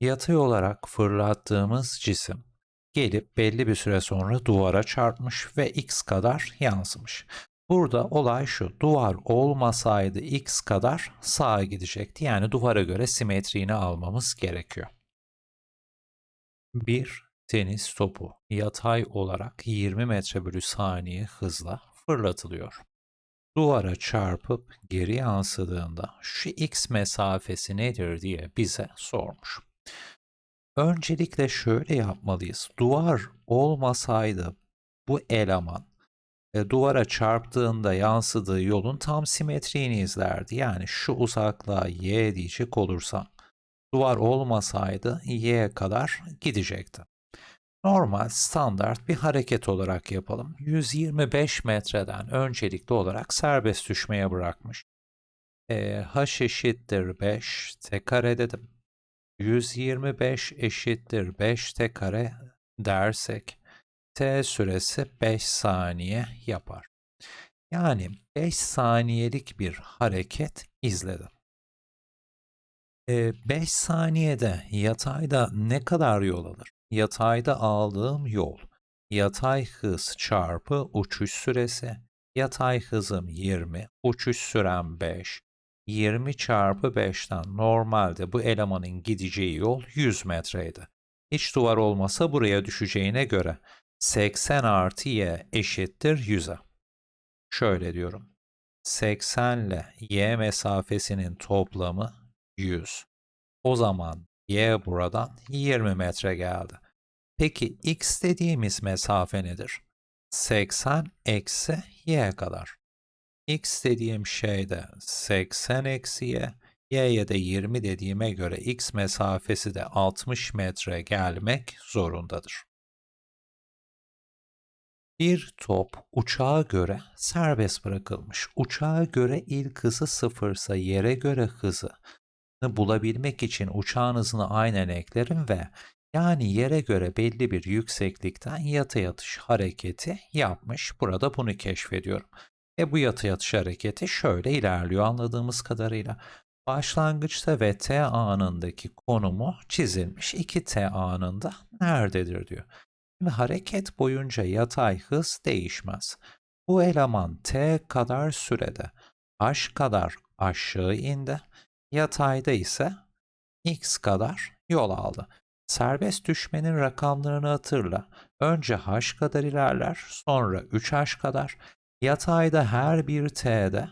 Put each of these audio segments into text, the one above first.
Yatay olarak fırlattığımız cisim gelip belli bir süre sonra duvara çarpmış ve x kadar yansımış. Burada olay şu, duvar olmasaydı x kadar sağa gidecekti. Yani duvara göre simetriğini almamız gerekiyor. Bir tenis topu yatay olarak 20 metre bölü saniye hızla fırlatılıyor. Duvara çarpıp geri yansıdığında şu x mesafesi nedir diye bize sormuş. Öncelikle şöyle yapmalıyız. Duvar olmasaydı bu eleman e, duvara çarptığında yansıdığı yolun tam simetriğini izlerdi. Yani şu uzaklığa y diyecek olursam duvar olmasaydı y'ye kadar gidecekti. Normal, standart bir hareket olarak yapalım. 125 metreden öncelikli olarak serbest düşmeye bırakmış. E, h eşittir 5 t kare dedim. 125 eşittir 5 t kare dersek t süresi 5 saniye yapar. Yani 5 saniyelik bir hareket izledim. 5 saniyede yatayda ne kadar yol alır? Yatayda aldığım yol, yatay hız çarpı uçuş süresi, yatay hızım 20, uçuş sürem 5, 20 çarpı 5'ten normalde bu elemanın gideceği yol 100 metreydi. Hiç duvar olmasa buraya düşeceğine göre 80 artı y eşittir 100'e. Şöyle diyorum. 80 ile y mesafesinin toplamı 100. O zaman y buradan 20 metre geldi. Peki x dediğimiz mesafe nedir? 80 eksi y kadar. X dediğim şey de 80 eksi y, y'ye de 20 dediğime göre x mesafesi de 60 metre gelmek zorundadır. Bir top uçağa göre serbest bırakılmış. Uçağa göre ilk hızı sıfırsa yere göre hızı bulabilmek için uçağın hızını aynen eklerim ve yani yere göre belli bir yükseklikten yatay atış hareketi yapmış. Burada bunu keşfediyorum. E bu yatay atış hareketi şöyle ilerliyor anladığımız kadarıyla. Başlangıçta ve t anındaki konumu çizilmiş. 2t anında nerededir diyor. Şimdi hareket boyunca yatay hız değişmez. Bu eleman t kadar sürede h kadar aşağı indi. Yatayda ise x kadar yol aldı. Serbest düşmenin rakamlarını hatırla. Önce h kadar ilerler, sonra 3h kadar. Yatayda her bir t'de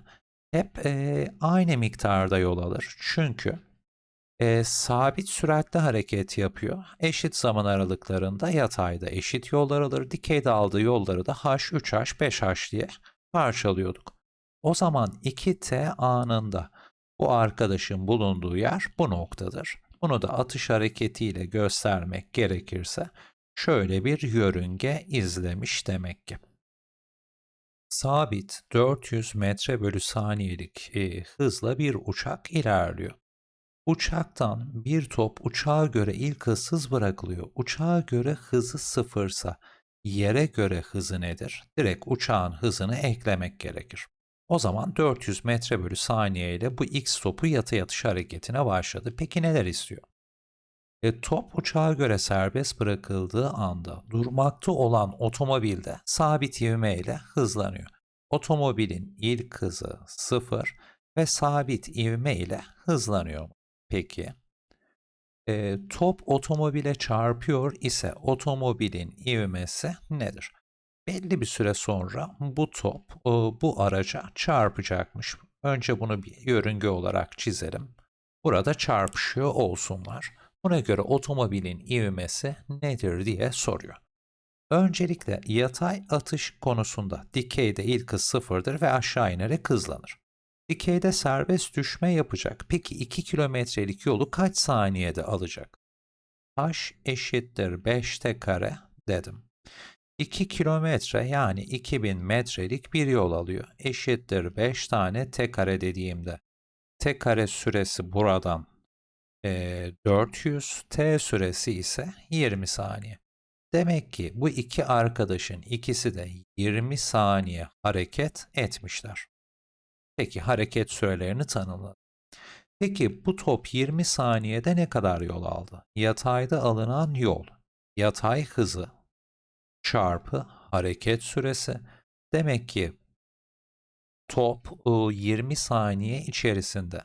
hep e, aynı miktarda yol alır. Çünkü e, sabit süratle hareket yapıyor. Eşit zaman aralıklarında yatayda eşit yollar alır. Dikeyde aldığı yolları da h, 3h, 5h diye parçalıyorduk. O zaman 2t anında bu arkadaşın bulunduğu yer bu noktadır. Bunu da atış hareketiyle göstermek gerekirse şöyle bir yörünge izlemiş demek ki. Sabit 400 metre bölü saniyelik e, hızla bir uçak ilerliyor. Uçaktan bir top uçağa göre ilk hızsız bırakılıyor. Uçağa göre hızı sıfırsa yere göre hızı nedir? Direkt uçağın hızını eklemek gerekir. O zaman 400 metre bölü saniye ile bu x topu yatay atış hareketine başladı. Peki neler istiyor? E, top uçağa göre serbest bırakıldığı anda durmakta olan otomobilde sabit ivme ile hızlanıyor. Otomobilin ilk hızı 0 ve sabit ivme ile hızlanıyor. Peki e, top otomobile çarpıyor ise otomobilin ivmesi nedir? Belli bir süre sonra bu top e, bu araca çarpacakmış. Önce bunu bir yörünge olarak çizelim. Burada çarpışıyor olsunlar. Buna göre otomobilin ivmesi nedir diye soruyor. Öncelikle yatay atış konusunda dikeyde ilk hız sıfırdır ve aşağı inerek hızlanır. Dikeyde serbest düşme yapacak. Peki 2 kilometrelik yolu kaç saniyede alacak? H eşittir 5t kare dedim. 2 kilometre yani 2000 metrelik bir yol alıyor. Eşittir 5 tane t kare dediğimde. T kare süresi buradan e, 400, t süresi ise 20 saniye. Demek ki bu iki arkadaşın ikisi de 20 saniye hareket etmişler. Peki hareket sürelerini tanımladık. Peki bu top 20 saniyede ne kadar yol aldı? Yatayda alınan yol, yatay hızı çarpı hareket süresi. Demek ki top ıı, 20 saniye içerisinde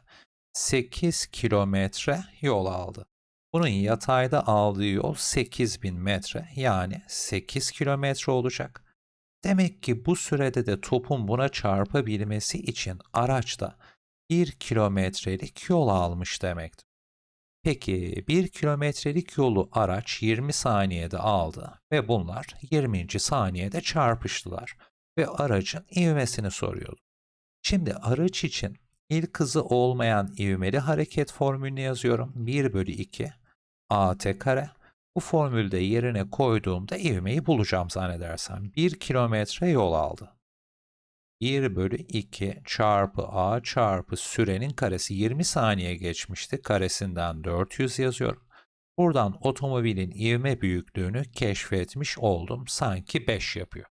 8 kilometre yol aldı. Bunun yatayda aldığı yol 8000 metre yani 8 kilometre olacak. Demek ki bu sürede de topun buna çarpabilmesi için araçta 1 kilometrelik yol almış demektir. Peki 1 kilometrelik yolu araç 20 saniyede aldı ve bunlar 20. saniyede çarpıştılar ve aracın ivmesini soruyordu. Şimdi araç için ilk hızı olmayan ivmeli hareket formülünü yazıyorum. 1 bölü 2 at kare. Bu formülde yerine koyduğumda ivmeyi bulacağım zannedersem. 1 kilometre yol aldı. 1 bölü 2 çarpı a çarpı sürenin karesi 20 saniye geçmişti. Karesinden 400 yazıyorum. Buradan otomobilin ivme büyüklüğünü keşfetmiş oldum. Sanki 5 yapıyor.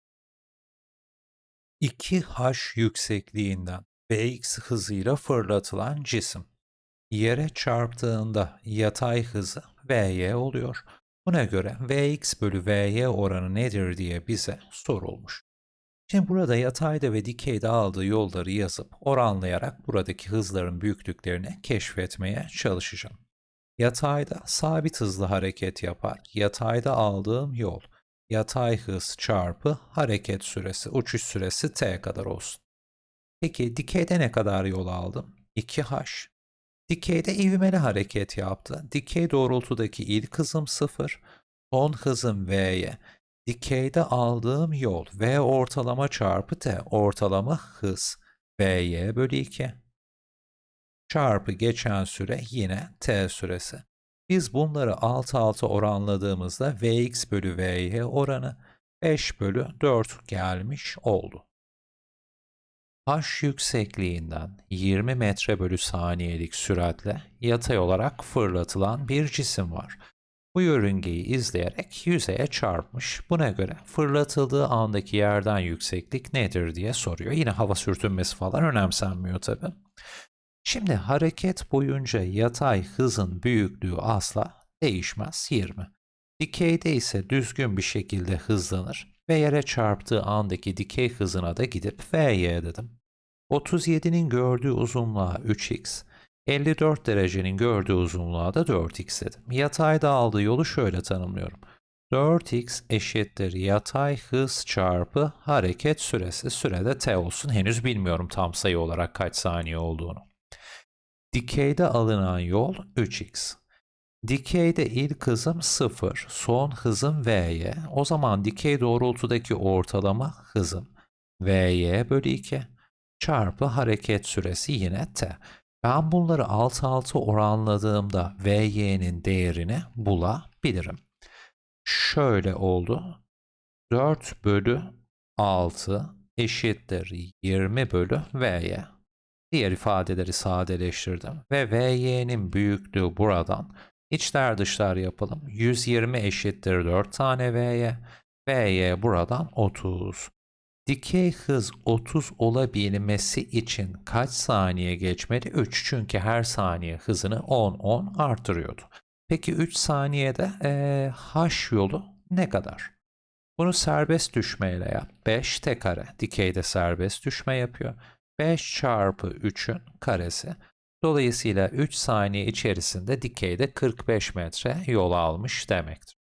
2h yüksekliğinden vx hızıyla fırlatılan cisim yere çarptığında yatay hızı vy oluyor. Buna göre vx bölü vy oranı nedir diye bize sorulmuş. Şimdi burada yatayda ve dikeyde aldığı yolları yazıp oranlayarak buradaki hızların büyüklüklerini keşfetmeye çalışacağım. Yatayda sabit hızlı hareket yapar. Yatayda aldığım yol yatay hız çarpı hareket süresi, uçuş süresi t kadar olsun. Peki dikeyde ne kadar yol aldım? 2h. Dikeyde ivmeli hareket yaptı. Dikey doğrultudaki ilk hızım 0, son hızım v'ye. Dikeyde aldığım yol v ortalama çarpı t ortalama hız vy bölü 2 çarpı geçen süre yine t süresi. Biz bunları alt alta oranladığımızda vx bölü vy oranı 5 bölü 4 gelmiş oldu. H yüksekliğinden 20 metre bölü saniyelik süratle yatay olarak fırlatılan bir cisim var. Bu yörüngeyi izleyerek yüzeye çarpmış. Buna göre fırlatıldığı andaki yerden yükseklik nedir diye soruyor. Yine hava sürtünmesi falan önemsenmiyor tabi. Şimdi hareket boyunca yatay hızın büyüklüğü asla değişmez 20. Dikeyde ise düzgün bir şekilde hızlanır ve yere çarptığı andaki dikey hızına da gidip Vy dedim. 37'nin gördüğü uzunluğa 3x, 54 derecenin gördüğü uzunluğa da 4x dedim. Yatayda aldığı yolu şöyle tanımlıyorum. 4x eşittir yatay hız çarpı hareket süresi. Sürede t olsun. Henüz bilmiyorum tam sayı olarak kaç saniye olduğunu. Dikeyde alınan yol 3x. Dikeyde ilk hızım 0, son hızım vy. O zaman dikey doğrultudaki ortalama hızım vy bölü 2 çarpı hareket süresi yine t. Ben bunları alt alta oranladığımda vy'nin değerini bulabilirim. Şöyle oldu. 4 bölü 6 eşittir 20 bölü vy. Diğer ifadeleri sadeleştirdim ve vy'nin büyüklüğü buradan içler dışlar yapalım. 120 eşittir 4 tane vy. vy buradan 30. Dikey hız 30 olabilmesi için kaç saniye geçmeli? 3 çünkü her saniye hızını 10-10 artırıyordu. Peki 3 saniyede ee, h yolu ne kadar? Bunu serbest düşmeyle yap. 5 t kare dikeyde serbest düşme yapıyor. 5 çarpı 3'ün karesi. Dolayısıyla 3 saniye içerisinde dikeyde 45 metre yol almış demektir.